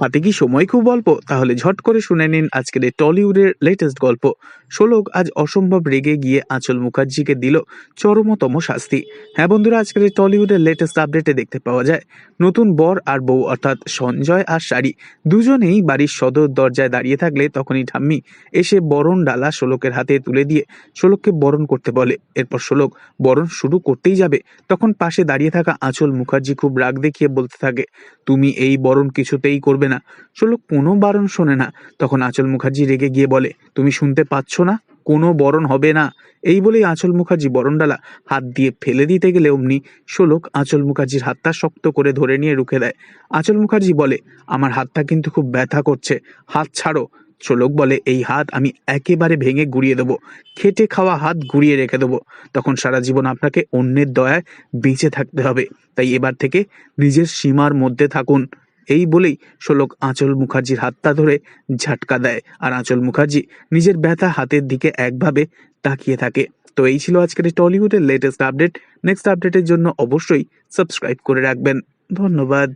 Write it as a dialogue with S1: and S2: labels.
S1: হাতে কি সময় খুব অল্প? তাহলে ঝট করে শুনে নিন আজকের এই টলিউডের লেটেস্ট গল্প। শোলক আজ অসম্ভব রেগে গিয়ে আঁচল মুখার্জিকে দিল চরমতম শাস্তি। হ্যাঁ বন্ধুরা, আজকের এই টলিউডের লেটেস্ট আপডেটে দেখতে পাওয়া যায়। নতুন বর আর বউ, অর্থাৎ সঞ্জয় আর শাড়ি। দুজনেই বাড়ির সদর দরজায় দাঁড়িয়ে থাকলে তখনই ঠাম্মি এসে বরণ ডালা শোলকের হাতে তুলে দিয়ে শোলককে বরণ করতে বলে। এরপর শোলক বরণ শুরু করতেই যাবে। তখন পাশে দাঁড়িয়ে থাকা আঁচল মুখার্জি খুব রাগ দেখিয়ে বলতে থাকে, তুমি এই বরণ কিছুতেই করবে না। শোলক কোনো বারণ শোনে না। তখন আঁচল মুখার্জি রেগে গিয়ে বলে, তুমি শুনতে পাচ্ছ না? কোনো বরণ হবে না। এই বলেই আঁচল মুখার্জি বরণডালা হাত দিয়ে ফেলে দিতে গেলে অমনি শোলক আঁচল মুখার্জির হাতটা শক্ত করে ধরে নিয়ে রুখে দেয়। আঁচল মুখার্জি বলে, আমার হাতটা কিন্তু খুব ব্যথা করছে। হাত ছাড়ো। শোলক বলে, এই হাত আমি একেবারে ভেঙে গুড়িয়ে দেবো। খেটে খাওয়া হাত গুড়িয়ে রেখে দেবো। তখন সারা জীবন আপনাকে অন্যের দয়ায় বেঁচে থাকতে হবে। তাই এবার থেকে নিজের সীমার মধ্যে থাকুন। এই বলেই শোলক আঁচল মুখার্জির হাতটা ধরে ঝাটকা দেয় আর আঁচল মুখার্জি নিজের ব্যথা হাতের দিকে একভাবে তাকিয়ে থাকে। তো এই ছিল আজকের টলিউডের লেটেস্ট আপডেট নেক্সট আপডেটের জন্য অবশ্যই সাবস্ক্রাইব করে রাখবেন। ধন্যবাদ।